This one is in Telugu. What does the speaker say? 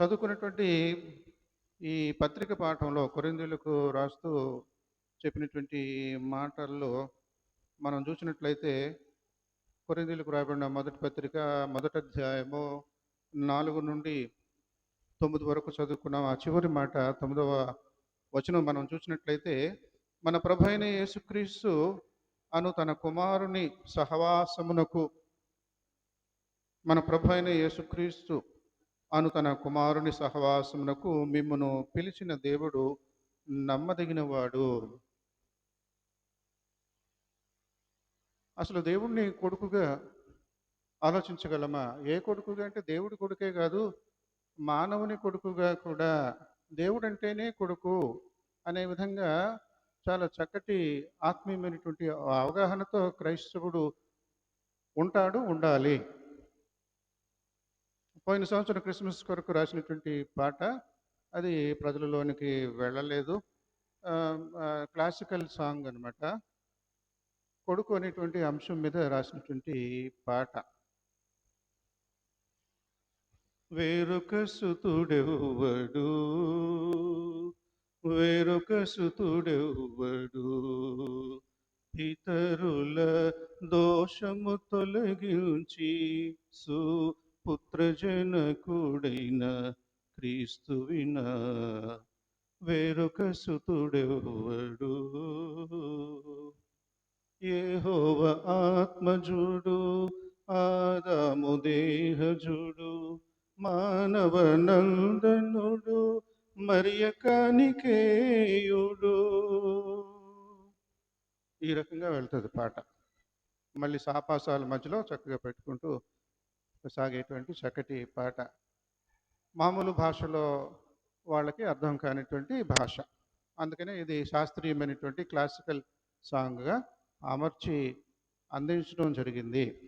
చదువుకున్నటువంటి ఈ పత్రిక పాఠంలో కొరిందులకు రాస్తూ చెప్పినటువంటి మాటల్లో మనం చూసినట్లయితే కొరిందులకు రాయబడిన మొదటి పత్రిక మొదటి అధ్యాయము నాలుగు నుండి తొమ్మిది వరకు చదువుకున్నాం. ఆ చివరి మాట తొమ్మిదవ వచనం మనం చూసినట్లయితే మన ప్రభు అయిన యేసుక్రీస్తు అను తన కుమారుని సహవాసమునకు మన ప్రభు అయిన యేసుక్రీస్తు అను తన కుమారుని సహవాసమునకు మిమ్మను పిలిచిన దేవుడు నమ్మదగినవాడు. అసలు దేవుణ్ణి కొడుకుగా ఆలోచించగలమా? ఏ కొడుకుగా అంటే దేవుడి కొడుకే కాదు మానవుని కొడుకుగా కూడా. దేవుడు అంటేనే కొడుకు అనే విధంగా చాలా చక్కటి ఆత్మీయమైనటువంటి అవగాహనతో క్రైస్తవుడు ఉంటాడు ఉండాలి. పోయిన సంవత్సరం క్రిస్మస్ కొరకు రాసినటువంటి పాట అది ప్రజలలోనికి వెళ్ళలేదు. క్లాసికల్ సాంగ్ అనమాట కొడుకు అనేటువంటి అంశం మీద రాసినటువంటి పాట. వేరొక సుతుడెవ్వడు వేరొక సుతుడెవ్వడు ఇతరుల దోషము తొలగించి పుత్రజనకుడైన క్రీస్తువిన వేరొక సుతుడెవడు ఏహోవ ఆత్మజుడు ఆదాము దేహజుడు మానవ నందనుడు మరియ కానికేయుడు. ఈ రకంగా వెళ్తుంది పాట. మళ్ళీ సాపాసాల మధ్యలో చక్కగా పెట్టుకుంటూ సాగేటువంటి చక్కటి పాట. మామూలు భాషలో వాళ్ళకి అర్థం కానిటువంటి భాష. అందుకనే ఇది శాస్త్రీయమైనటువంటి క్లాసికల్ సాంగ్గా అమర్చి అందించడం జరిగింది.